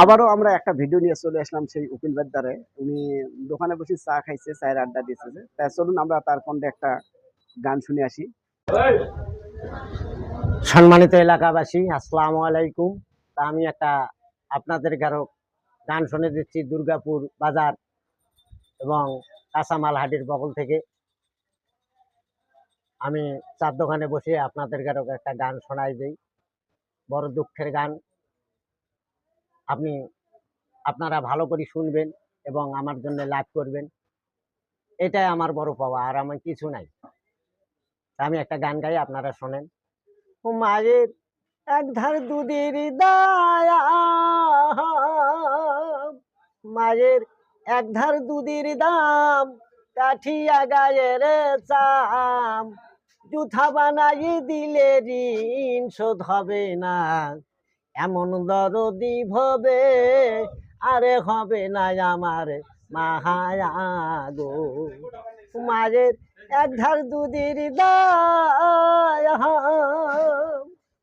আবারও আমরা একটা ভিডিও নিয়ে চলে আসলাম সেই উকিল বেদ্দারে উনি দোকানে বসে চা খাইছে, চায়ের আড্ডা দিয়েছে তাই চলুন আমরা তার কণ্ঠে একটা গান শুনে আসি। সম্মানিত এলাকাবাসী, আসসালামু আলাইকুম। তা আমি একটা আপনাদের কারও গান শুনে দিচ্ছি, দুর্গাপুর বাজার এবং কাঁচামাল হাটির বগল থেকে। আমি চার দোকানে বসে আপনাদের কারও একটা গান শোনাই দিই। বড় দুঃখের গান। আপনি আপনারা ভালো করে শুনবেন এবং আমার জন্য লাভ করবেন। এটাই আমার বড় পাওয়া, আর আমার কিছু নাই। আমি একটা গান গাই, আপনারা শোনেন। ও মায়ের এক ধার দুধের দায়া মায়ের এক ধার দুধের দাম, কাঠিয়া গায়ের চাম। জুথা বানাই দিলে ঋণ শোধ হবে না। এমন দরদি ভবে, আরে হবে না আমার মাহায়া গো মায়ের এক ধার দুধের দাম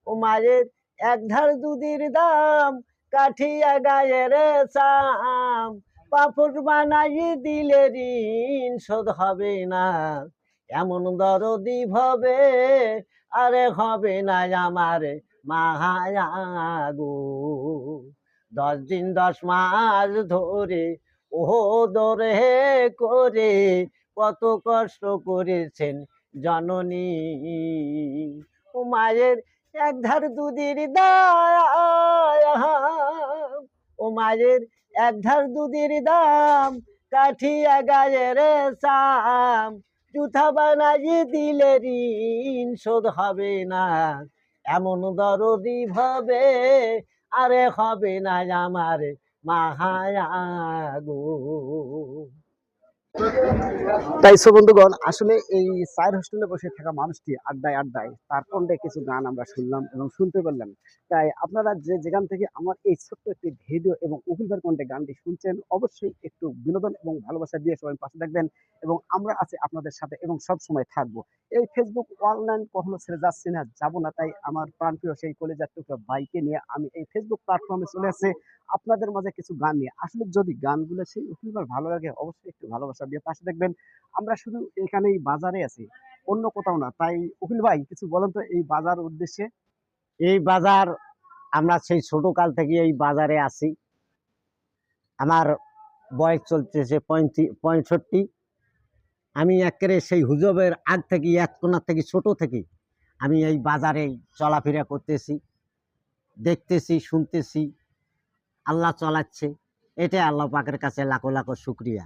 ও মায়ের এক দুধের দাম, কাঠিয়া গায়ের চাম। পাপড় বানাই দিলে ঋণ শোধ হবে না। এমন দরদি ভবে, আরে হবে না আমার মায়া গো দশ দিন দশ মাস ধরে ও দরে করে কত কষ্ট করেছেন জননী। ও মায়ের এক ধার দুধের দাম, ও মায়ের এক ধার দুধের দাম, কাঠিয়া গায়ের চাম, জুথা বানাই দিলে ঋণ শোধ হবে না। এমন দরদি ভাবে আরে হবে না আমার মাহায়া গো তাই বন্ধুগণ, আসলে এই চায়ের হোস্টেলে বসে থাকা মানুষটি আড্ডায় আড্ডায় তার কণ্ঠে কিছু গান আমরা শুনলাম এবং শুনতে পারলাম। তাই আপনারা যে যেখান থেকে আমার এই ছোট্ট একটি ভিডিও এবং উকিলদের কণ্ঠে গানটি শুনছেন, অবশ্যই একটু বিনোদন এবং ভালোবাসা দিয়ে সবাই পাশে থাকবেন এবং আমরা আছি আপনাদের সাথে এবং সব সময় থাকব। এই ফেসবুক অনলাইন কখনো ছেড়ে যাচ্ছি না, যাব না, তাই আমার প্রাণপ্রিয় সেই কলেজার টুকরো বাইকে নিয়ে আমি এই ফেসবুক প্ল্যাটফর্মে চলে আসছে। আপনাদের মাঝে কিছু গান নিয়ে, আসলে যদি গানগুলো সেই উকিলবার ভালো লাগে, অবশ্যই একটু ভালোবাসা দিয়ে পাশে দেখবেন আমরা শুধু এখানেই বাজারে আছি, অন্য কোথাও না। তাই উকিল ভাই, কিছু বলেন তো এই বাজার উদ্দেশ্যে? এই বাজার, আমরা সেই ছোট কাল থেকে এই বাজারে আছি। আমার বয়স চলতেছে পঁয়ষট্টি। আমি একেবারে সেই হুজবের আগ থেকে, এক কোনার থেকে, ছোট থেকে আমি এই বাজারে চলাফেরা করতেছি। দেখতেছি, শুনতেছি। আল্লাহ চলাচ্ছে। এটাই আল্লাহ পাকের কাছে লাখো লাখো শুক্রিয়া।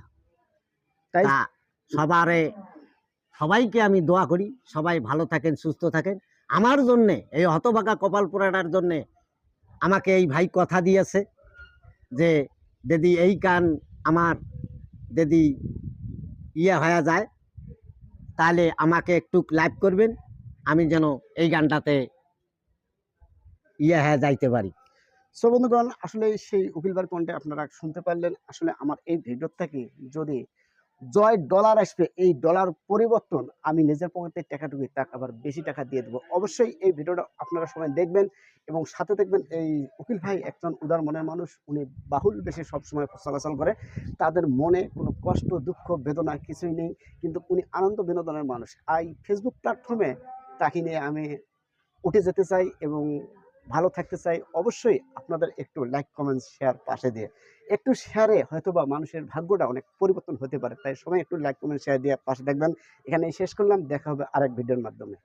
তাই? সবারে সবাইকে আমি দোয়া করি সবাই ভালো থাকেন সুস্থ থাকেন। আমার জন্যে এই হতভাগা কপাল পোড়াটার জন্যে আমাকে এই ভাই কথা দিয়েছে যে যদি এই গান আমার যদি ইয়ে হয়ে যায় তাহলে আমাকে একটু লাইভ করবেন আমি যেন এই গানটাতে ইয়ে হয়ে যাইতে পারি। সো বন্ধুগণ আসলে সেই উকিলবার কণ্ঠে আপনারা শুনতে পারলেন আসলে আমার এই ভিডিও থেকে যদি জয় ডলার আসবে, এই ডলার পরিবর্তন আমি নিজের পকেটে টাকা তাকে আবার বেশি টাকা দিয়ে দেবো। অবশ্যই এই ভিডিওটা আপনারা সবাই দেখবেন এবং সাথে দেখবেন এই উকিল ভাই একজন উদার মনের মানুষ, উনি বাহুল বেশি সবসময় চলাচল করে। তাদের মনে কোনো কষ্ট, দুঃখ, বেদনা কিছুই নেই, কিন্তু উনি আনন্দ বিনোদনের মানুষ। এই ফেসবুক প্ল্যাটফর্মে তাকে নিয়ে আমি উঠে যেতে চাই এবং ভালো থাকতে চাই, অবশ্যই আপনাদের একটু লাইক কমেন্ট শেয়ার পাশে দিয়ে। একটু শেয়ারে হয়তোবা মানুষের ভাগ্যটা অনেক পরিবর্তন হতে পারে, তাই সবাই একটু লাইক কমেন্ট শেয়ার দিয়ে পাশে দেখবেন এখানে শেষ করলাম, দেখা হবে আরেক ভিডিওর মাধ্যমে।